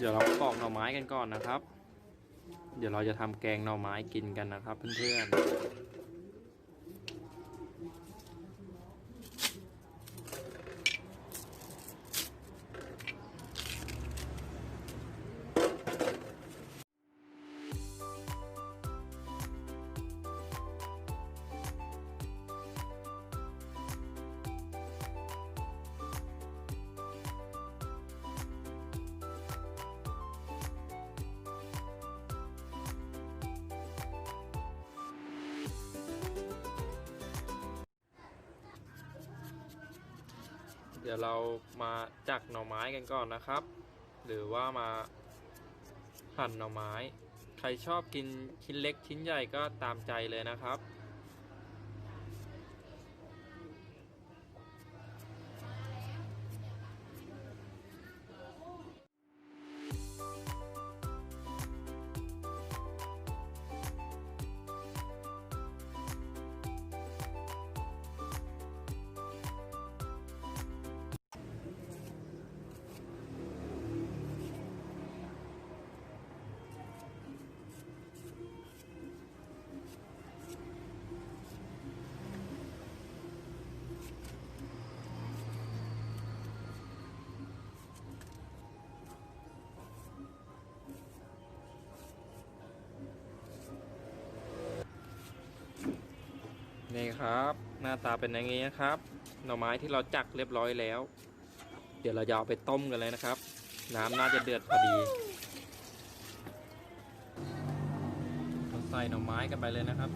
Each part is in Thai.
เดี๋ยวเราปอกหน่อไม้กันก่อนนะครับ เดี๋ยวเราจะทำแกงหน่อไม้กินกันนะครับ เพื่อนๆ ดี๋ยวเรามาจักหน่อไม้กันก่อนนะครับ หรือว่ามาหั่นหน่อไม้ ใครชอบกินชิ้นเล็กชิ้นใหญ่ก็ตามใจเลยนะครับ นี่ครับ หน้าตาเป็นอย่างนี้นะครับ หน่อไม้ที่เราจักเรียบร้อยแล้ว เดี๋ยวเราจะเอาไปต้มกันเลยนะครับ น้ำน่าจะเดือดพอดีเราใส่หน่อไม้กันไปเลยนะครับ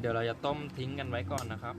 เดี๋ยวเราจะต้มทิ้งกันไว้ก่อนนะครับ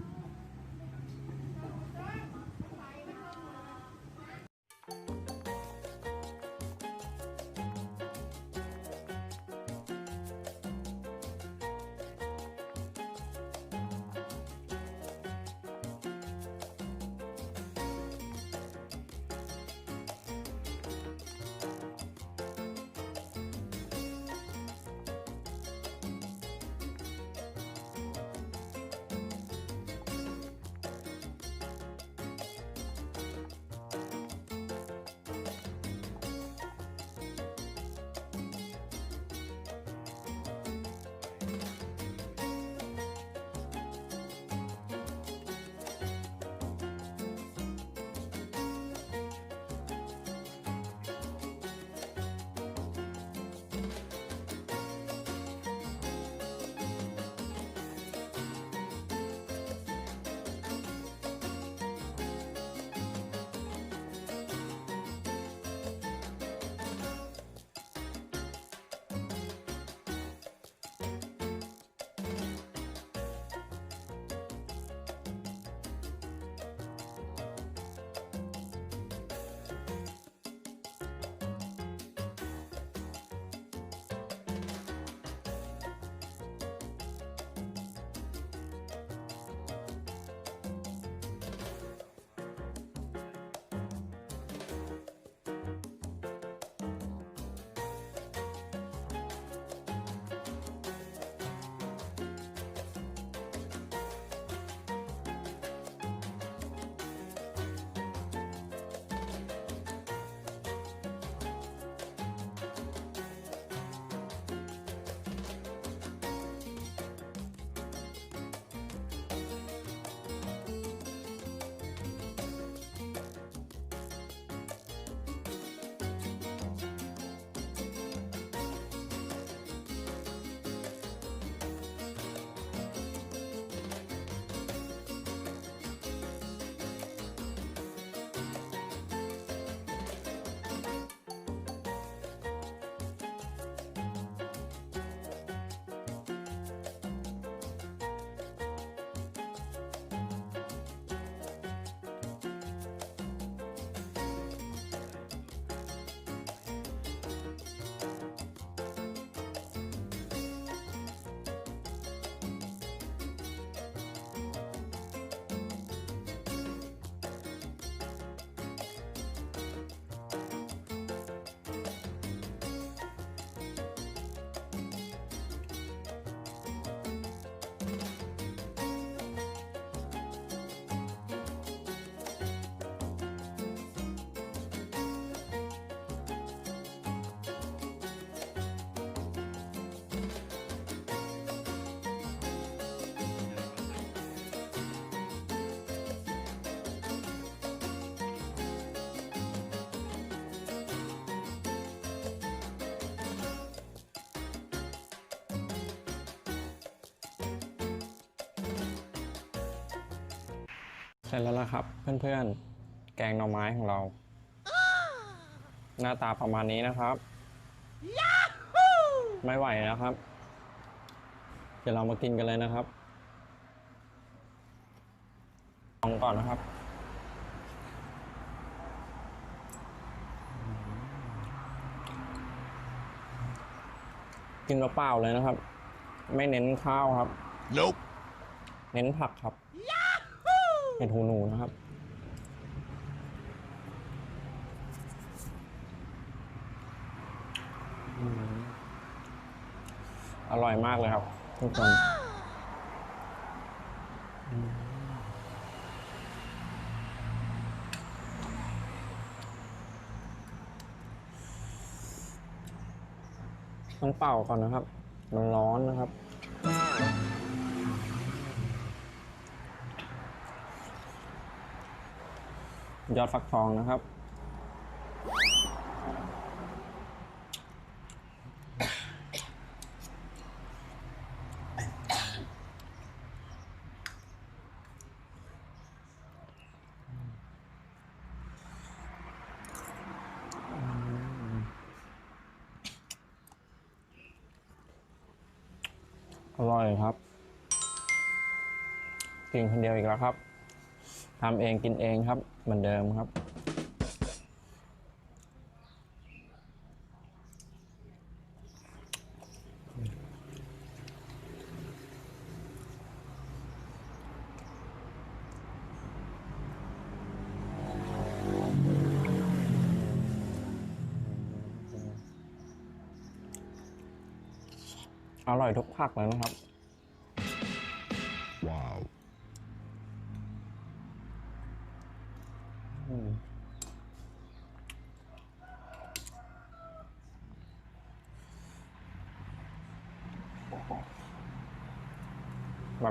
เสร็จแล้วนะครับ เพื่อนๆ แกงหน่อไม้ของเรา หน้าตาประมาณนี้นะครับ ไม่ไหวแล้วครับ เดี๋ยวเรามากินกันเลยนะครับลองก่อนนะครับกินเปล่าๆเลยนะครับ ไม่เน้นข้าวครับ Nope. เน้นผักครับ เห็ดหูหนูนะครับ อร่อยมากเลยครับ ทุกคนต้องเป่าก่อนนะครับ มันร้อนนะครับ ยอดฟักทองนะครับ อร่อยครับกินคนเดียวอีกแล้วครับ ทำเองกินเองครับ เหมือนเดิมครับ อร่อยทุกผักเลยนะครับ มา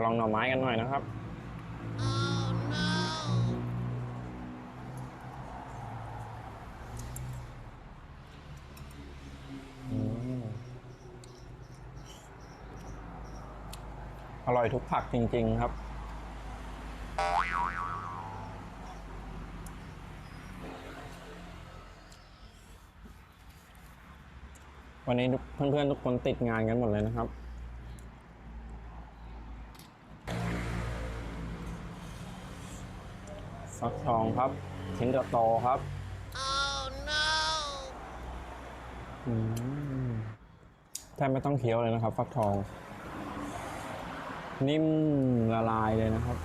ลองหน่อไม้กันหน่อยนะครับ อร่อยทุกผักจริง ๆ ครับ วันนี้เพื่อนๆทุกคนติดงานกันหมดเลยนะครับ ฟักทองครับชิ้นโตๆครับอืมแทบไม่ต้องเคี้ยวเลยนะครับ ฟักทอง นิ่มละลายเลยนะครับ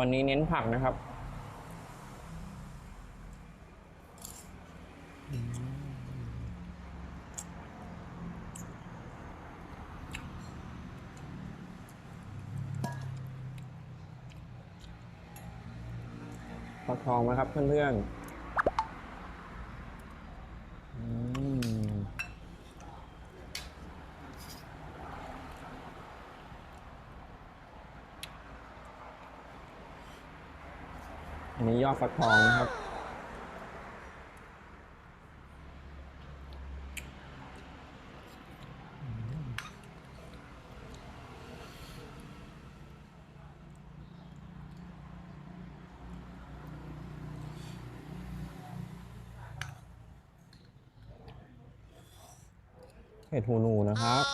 วันนี้เน้นผักนะครับฟักทองไหมครับเพื่อนๆอืม อันนี้ยอดฟักทองนะครับ เห็ดหูหนูนะครับ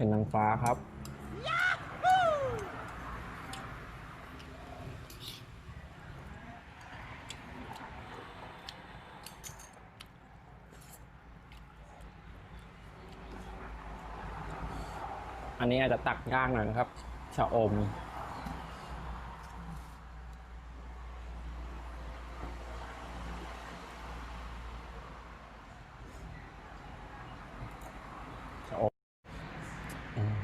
เป็นนางฟ้าครับ อันนี้อาจจะตักยากหน่อยนะครับชะอมชะอมอืม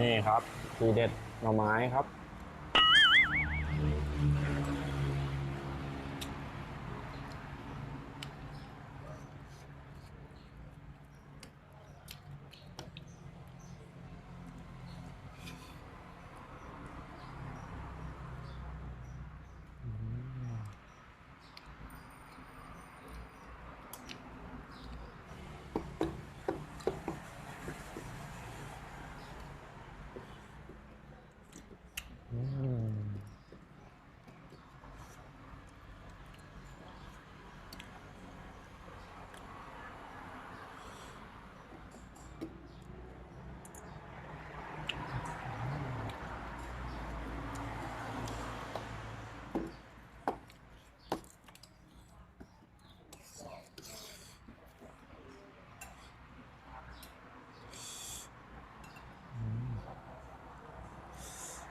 นี่ครับ ทีเด็ดหน่อไม้ครับ อืม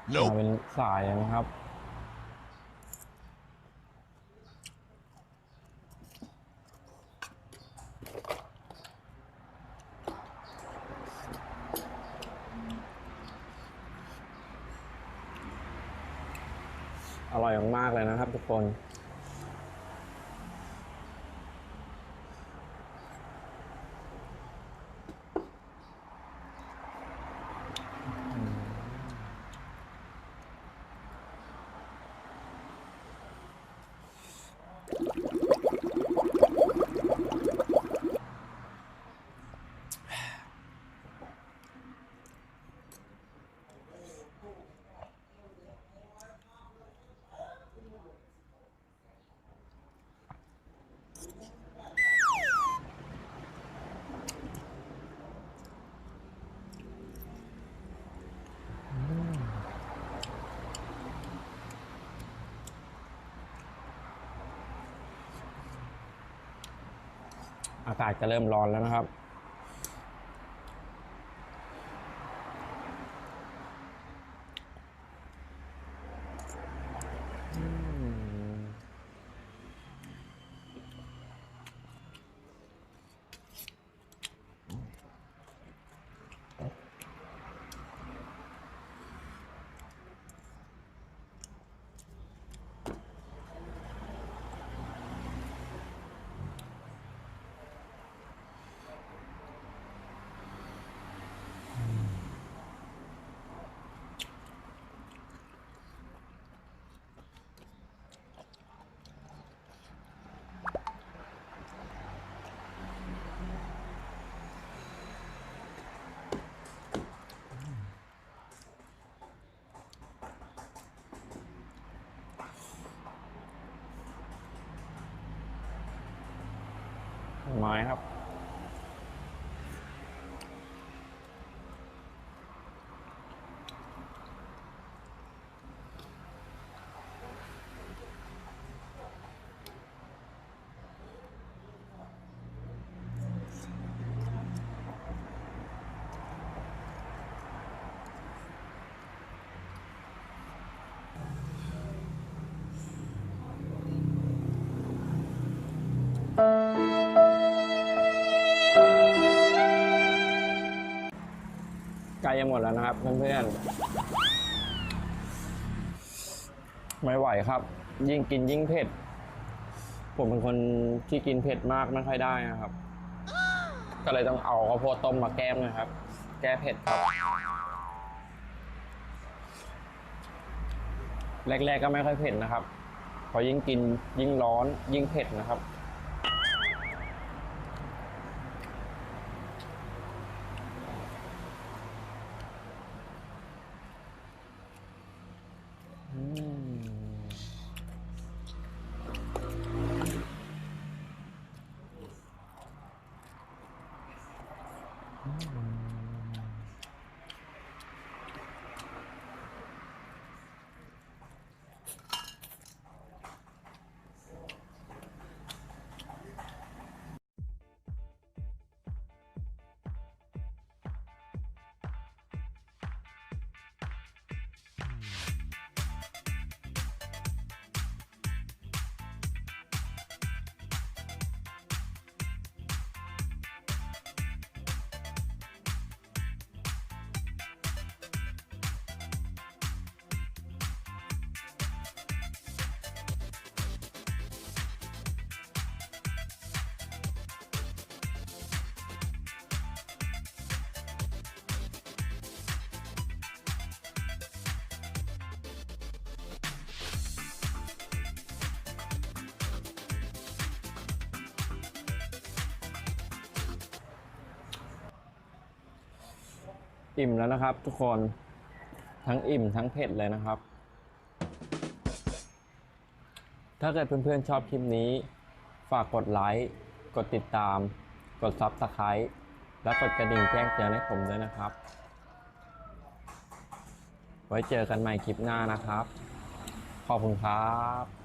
มาเป็นสายนะครับ อร่อยมากๆเลยนะครับทุกคน อากาศจะเริ่มร้อนแล้วนะครับ อืม ไม้ครับ จะหมดแล้วนะครับ เพื่อนๆ ไม่ไหวครับ ยิ่งกินยิ่งเผ็ด ผมเป็นคนที่กินเผ็ดมากไม่ค่อยได้นะครับ ก็เลยต้องเอาข้าวโพดต้มมาแก้มนะครับ แก้เผ็ดครับ แรกๆก็ไม่ค่อยเผ็ดนะครับ พอยิ่งกินยิ่งร้อนยิ่งเผ็ดนะครับ อิ่มแล้วนะครับ ทุกคนทั้งอิ่มทั้งเผ็ดเลยนะครับ ถ้าเกิดเพื่อนๆชอบคลิปนี้ ฝากกดไลค์กดติดตาม กดซับสไครต์และกดกระดิ่งแจ้งเตือนให้ผมด้วยนะครับ ไว้เจอกันใหม่คลิปหน้านะครับ ขอบคุณครับ